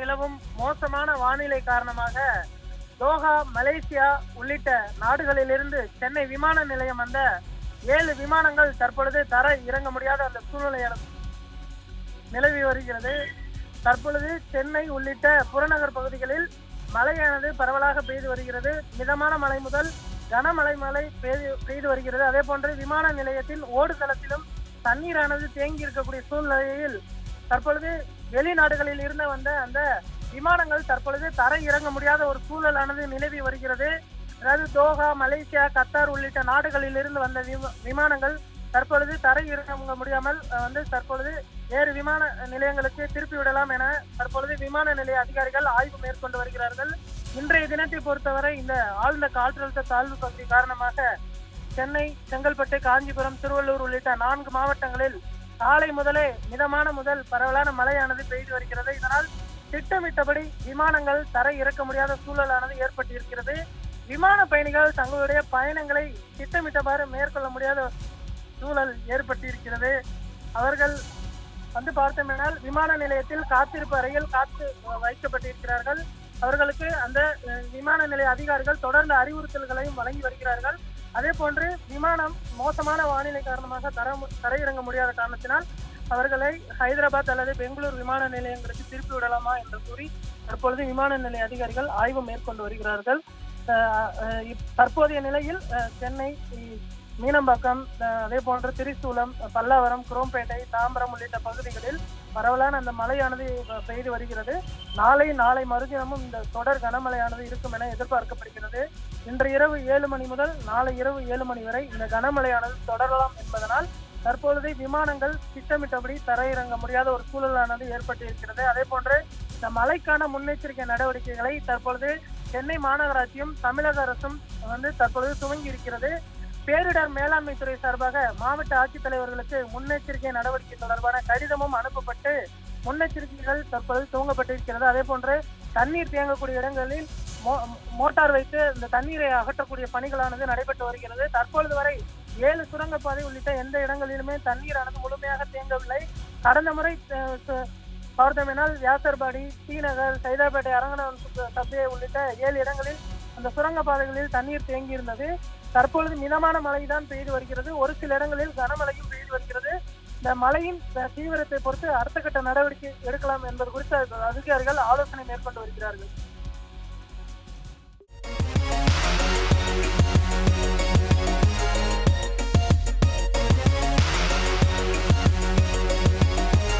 நிலவும் மோசமான வானிலை காரணமாக தோஹா மலேசியா உள்ளிட்ட நாடுகளிலிருந்து சென்னை விமான நிலையம் வந்த ஏழு விமானங்கள் தற்பொழுது தர இறங்க முடியாத அந்த சூழ்நிலை நிலவி வருகிறது. தற்பொழுது சென்னை உள்ளிட்ட புறநகர் பகுதிகளில் மழையானது பரவலாக பெய்து வருகிறது. மிதமான மழை முதல் கனமழை மழை பெய்து பெய்து வருகிறது. அதே போன்று விமான நிலையத்தின் ஓடுதளத்திலும் தண்ணீரானது தேங்கி இருக்கக்கூடிய சூழ்நிலையில் தற்பொழுது வெளிநாடுகளில் இருந்து வந்த அந்த விமானங்கள் தற்பொழுது தரை இறங்க முடியாத ஒரு சூழலானது நிலவி வருகிறது. அதாவது தோஹா மலேசியா கத்தார் உள்ளிட்ட நாடுகளில் இருந்து வந்த விம- விமானங்கள் தற்பொழுது தரை இறங்க முடியாமல் வந்து தற்பொழுது வேறு விமான நிலையங்களுக்கு திருப்பி விடலாம் என தற்பொழுது விமான நிலைய அதிகாரிகள் ஆய்வு மேற்கொண்டு வருகிறார்கள். இன்றைய தினத்தை பொறுத்தவரை இந்த ஆழ்ந்த காற்றழுத்த தாழ்வு பகுதி காரணமாக சென்னை செங்கல்பட்டு காஞ்சிபுரம் திருவள்ளூர் உள்ளிட்ட நான்கு மாவட்டங்களில் காலை முதலே மிதமான முதல் பரவலான மழையானது பெய்து வருகிறது. இதனால் திட்டமிட்டபடி விமானங்கள் தரை இறக்க முடியாத சூழலானது ஏற்பட்டிருக்கிறது. விமான பயணிகள் தங்களுடைய பயணங்களை திட்டமிட்டவாறு மேற்கொள்ள முடியாத சூழல் ஏற்பட்டிருக்கிறது. அவர்கள் வந்து பார்த்தோம்னால் விமான நிலையத்தில் காத்திருப்பு அறையில் காத்து வைக்கப்பட்டிருக்கிறார்கள். அவர்களுக்கு அந்த விமான நிலைய அதிகாரிகள் தொடர்ந்து அறிவுறுத்தல்களையும் வழங்கி வருகிறார்கள். அதே போன்று விமானம் மோசமான வானிலை காரணமாக தர தரையிறங்க முடியாத காரணத்தினால் அவர்களை ஹைதராபாத் அல்லது பெங்களூர் விமான நிலையங்களுக்கு திருப்பி விடலாமா என்று கூறி தற்பொழுது விமான நிலைய அதிகாரிகள் ஆய்வு மேற்கொண்டு வருகிறார்கள். இப்- தற்போதைய நிலையில் சென்னை மீனம்பாக்கம் அதே போன்று திரிசூலம் பல்லாவரம் குரோம்பேட்டை தாம்பரம் உள்ளிட்ட பகுதிகளில் பரவலான அந்த மழையானது பெய்து வருகிறது. நாளை நாளை மறுதினமும் இந்த தொடர் கனமழையானது இருக்கும் என எதிர்பார்க்கப்படுகிறது. இன்று இரவு ஏழு மணி முதல் நாளை இரவு ஏழு மணி வரை இந்த கனமழையானது தொடரலாம் என்பதனால் தற்பொழுது விமானங்கள் திட்டமிட்டபடி தரையிறங்க முடியாத ஒரு சூழலானது ஏற்பட்டிருக்கிறது. அதே போன்று இந்த மழைக்கான முன்னெச்சரிக்கை நடவடிக்கைகளை தற்பொழுது சென்னை மாநகராட்சியும் தமிழக அரசும் வந்து தற்பொழுது துவங்கி இருக்கிறது பேரிடர் மேலாண்மை துறை சார்பாக மாவட்ட ஆட்சித்தலைவர்களுக்கு முன்னெச்சரிக்கை நடவடிக்கை தொடர்பான கடிதமும் அனுப்பப்பட்டு முன்னெச்சரிக்கைகள் தற்பொழுது துவங்கப்பட்டிருக்கிறது அதே போன்று தண்ணீர் தேங்கக்கூடிய இடங்களில் மோ- மோட்டார் வைத்து இந்த தண்ணீரை அகற்றக்கூடிய பணிகளானது நடைபெற்று வருகிறது. தற்பொழுது வரை ஏழு சுரங்கப்பாதை உள்ளிட்ட எந்த இடங்களிலுமே தண்ணீரானது முழுமையாக தேங்கவில்லை. கடந்த முறை அஹ், பார்த்தோமெனால் வியாசர்பாடி ஸ்ரீநகர் சைதாப்பேட்டை அரங்கநாதன் சபையை உள்ளிட்ட ஏழு இடங்களில் அந்த சுரங்கப்பாதைகளில் தண்ணீர் தேங்கியிருந்தது தற்பொழுது மிதமான மழை தான் பெய்து வருகிறது. ஒரு சில இடங்களில் கனமழையும் பெய்து வருகிறது. இந்த மழையின் தீவிரத்தை பொறுத்து அடுத்த கட்ட நடவடிக்கை எடுக்கலாம் என்பது குறித்து அதிகாரிகள் ஆலோசனை மேற்கொண்டு வருகிறார்கள்.